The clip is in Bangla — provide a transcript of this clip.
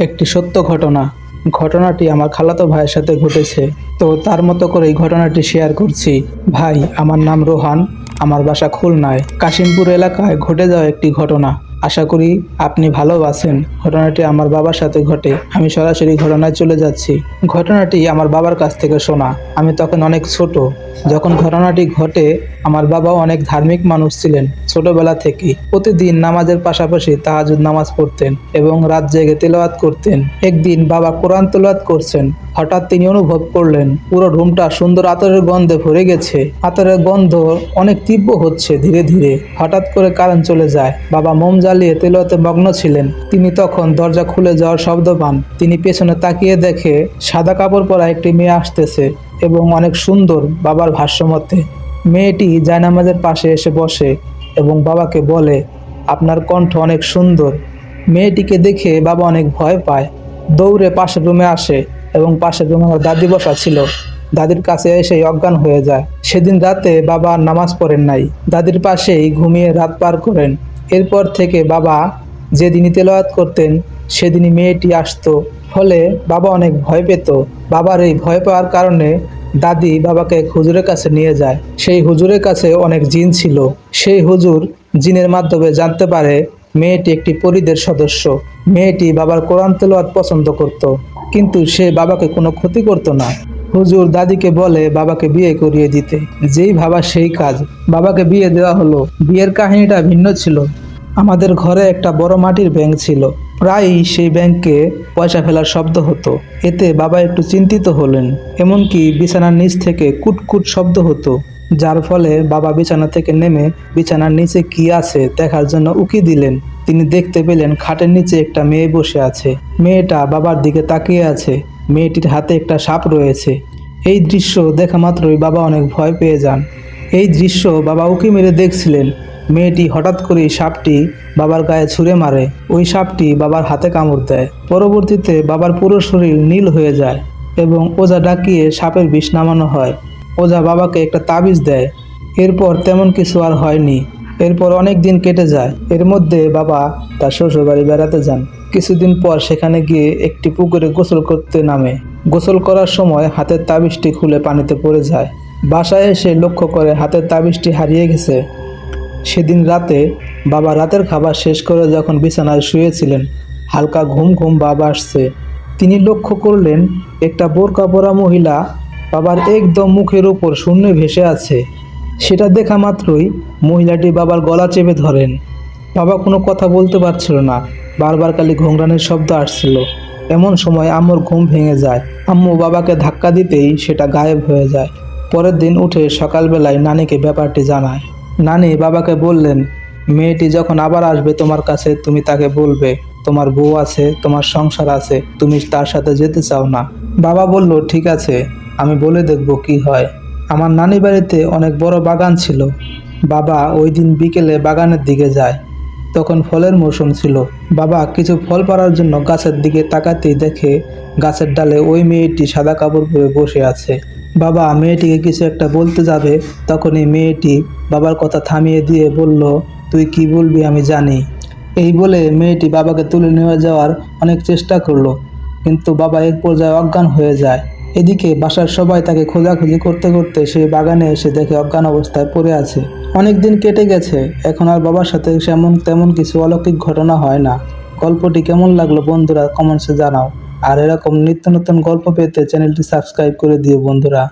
একটি সত্য ঘটনা। ঘটনাটি আমার খালাতো ভাইয়ের সাথে ঘটেছে। তো তার মতো করে এই ঘটনাটি শেয়ার করছি। ভাই, আমার নাম রোহান। আমার বাসা খুলনায়। কাশিমপুর এলাকায় ঘটে যাওয়া একটি ঘটনা। আশা করি আপনি ভালোবাসেন। ঘটনাটি আমার বাবার সাথে ঘটে। আমি সরাসরি ঘটনায় চলে যাচ্ছি। ঘটনাটি আমার বাবার কাছ থেকে শোনা। আমি তখন অনেক ছোট। যখন ঘটনাটি ঘটে, আমার বাবাও অনেক ধার্মিক মানুষ ছিলেন ছোটবেলা থেকেই প্রতিদিন নামাজের পাশাপাশি তাহাজুদ নামাজ পড়তেন এবং রাত জেগে তেলাওয়াত করতেন। একদিন বাবা কোরআন তেলাওয়াত করছেন। হঠাৎ তিনি অনুভব করলেন, পুরো রুমটা সুন্দর আতরের গন্ধে ভরে গেছে। আতরের গন্ধ অনেক তীব্র হচ্ছে ধীরে ধীরে। হঠাৎ করে কারেন্ট চলে যায়। বাবা মোম জ্বালিয়ে তেলাওয়াতে মগ্ন ছিলেন। তিনি তখন দরজা খুলে যাওয়ার শব্দ পান। তিনি পেছনে তাকিয়ে দেখে সাদা কাপড় পরা একটি মেয়ে আসতেছে এবং অনেক সুন্দর বাবার ভাষ্যমতে, মেয়েটি জায়নামাজের পাশে এসে বসে এবং বাবাকে বলে, আপনার কণ্ঠ অনেক সুন্দর। মেয়েটিকে দেখে বাবা অনেক ভয় পায়। দৌড়ে পাশের রুমে আসে এবং পাশের রুমে আমার দাদি বসা ছিল। দাদির কাছে এসে অজ্ঞান হয়ে যায়। সেদিন রাতে বাবা নামাজ পড়েন নাই। দাদির পাশেই ঘুমিয়ে রাত পার করেন। এরপর থেকে বাবা যেদিনই তেলাওয়াত করতেন, সেদিনই মেয়েটি আসতো। ফলে বাবা অনেক ভয় পেত। বাবার এই ভয় পাওয়ার কারণে দাদি বাবাকে এক হুজুরের কাছে নিয়ে যায়। সেই হুজুরের কাছে অনেক জিন ছিল। সেই হুজুর জিনের মাধ্যমে জানতে পারে মেয়েটি একটি পরিদের সদস্য। মেয়েটি বাবার কোরআন তেলোয়াত পছন্দ করত। কিন্তু সে বাবাকে কোনো ক্ষতি করতো না। হুজুর দাদিকে বলে বাবাকে বিয়ে করিয়ে দিতে। যেই ভাবা সেই কাজ। বাবাকে বিয়ে দেওয়া হলো। বিয়ের কাহিনীটা ভিন্ন ছিল। আমাদের ঘরে একটা বড় মাটির ব্যাংক ছিল। প্রায়ই সেই ব্যাংকে পয়সা ফেলার শব্দ হতো। এতে বাবা একটু চিন্তিত হলেন। এমনকি বিছানার নিচ থেকে কুটকুট শব্দ হতো। যার ফলে বাবা বিছানা থেকে নেমে বিছানার নিচে কি আছে দেখার জন্য উকি দিলেন। তিনি দেখতে পেলেন খাটের নিচে একটা মেয়ে বসে আছে। মেয়েটা বাবার দিকে তাকিয়ে আছে। মেয়েটির হাতে একটা সাপ রয়েছে। এই দৃশ্য দেখা মাত্রই বাবা অনেক ভয় পেয়ে যান। এই দৃশ্য বাবা উকি মেরে দেখছিলেন। মেয়েটি হঠাৎ করেই সাপটি বাবার গায়ে ছুঁড়ে মারে। ওই সাপটি বাবার হাতে কামড় দেয়। পরবর্তীতে বাবার পুরো শরীর নীল হয়ে যায় এবং ওজা ডাকিয়ে সাপের বিষ নামানো হয়। ওজা বাবাকে একটা তাবিজ দেয়। এরপর তেমন কিছু আর হয়নি। এরপর অনেক দিন কেটে যায়। এর মধ্যে বাবা তার শ্বশুরবাড়ি বেড়াতে যান। কিছুদিন পর সেখানে গিয়ে একটি পুকুরে গোসল করতে নামে। গোসল করার সময় হাতের তাবিজটি খুলে পানিতে পড়ে যায়। বাসায় এসে লক্ষ্য করে হাতের তাবিজটি হারিয়ে গেছে। সেদিন রাতে বাবা রাতের খাবার শেষ করে যখন বিছানায় শুয়েছিলেন, হালকা ঘুম ঘুম বাবা আসছে। তিনি লক্ষ্য করলেন, একটা বোরকা পরা মহিলা বাবার একদম মুখের উপর শূন্যে ভেসে আছে। সেটা দেখা মাত্রই মহিলাটি বাবার গলা চেপে ধরেন। বাবা কোনো কথা বলতে পারছিল না। বারবার খালি ঘোংরানের শব্দ আসছিল। এমন সময় আম্মুর ঘুম ভেঙে যায়। আম্মু বাবাকে ধাক্কা দিতেই সেটা গায়েব হয়ে যায়। পরের দিন উঠে সকালবেলায় নানিকে ব্যাপারটি জানায়। নানি বাবাকে বললেন, মেয়েটি যখন আবার আসবে তোমার কাছে, তুমি তাকে বলবে, তোমার বউ আছে, তোমার সংসার আছে, তুমি তার সাথে যেতে চাও না। বাবা বলল, ঠিক আছে, আমি বলে দেখব কি হয়। আমার নানি বাড়িতে অনেক বড় বাগান ছিল। বাবা ওই দিন বিকেলে বাগানের দিকে যায়। তখন ফলের মৌসুম ছিল। বাবা কিছু ফল পাড়ার জন্য গাছের দিকে তাকাতেই দেখে গাছের ডালে ওই মেয়েটি সাদা কাপড় পরে বসে আছে। বাবা, মেয়েটিকে কিছু একটা বলতে যাবে? তখনই মেয়েটি বাবার কথা থামিয়ে দিয়ে বলল, তুই কি বলবি আমি জানি। এই বলে মেয়েটি বাবাকে তুলে নিয়ে যাওয়ার অনেক চেষ্টা করল, কিন্তু বাবা এক পর্যায়ে অজ্ঞান হয়ে যায়। এদিকে বাসার সবাই তাকে খোঁজাখুঁজি করতে করতে সে বাগানে এসে দেখে অজ্ঞান অবস্থায় পড়ে আছে। অনেক দিন কেটে গেছে, এখন আর বাবার সাথে সেমন তেমন কিছু অলৌকিক ঘটনা হয় না। গল্পটি কেমন লাগল বন্ধুরা কমেন্টসে জানাও। আর এরকম নিত্য নতুন গল্প পেতে চ্যানেলটি সাবস্ক্রাইব করে দিও বন্ধুরা।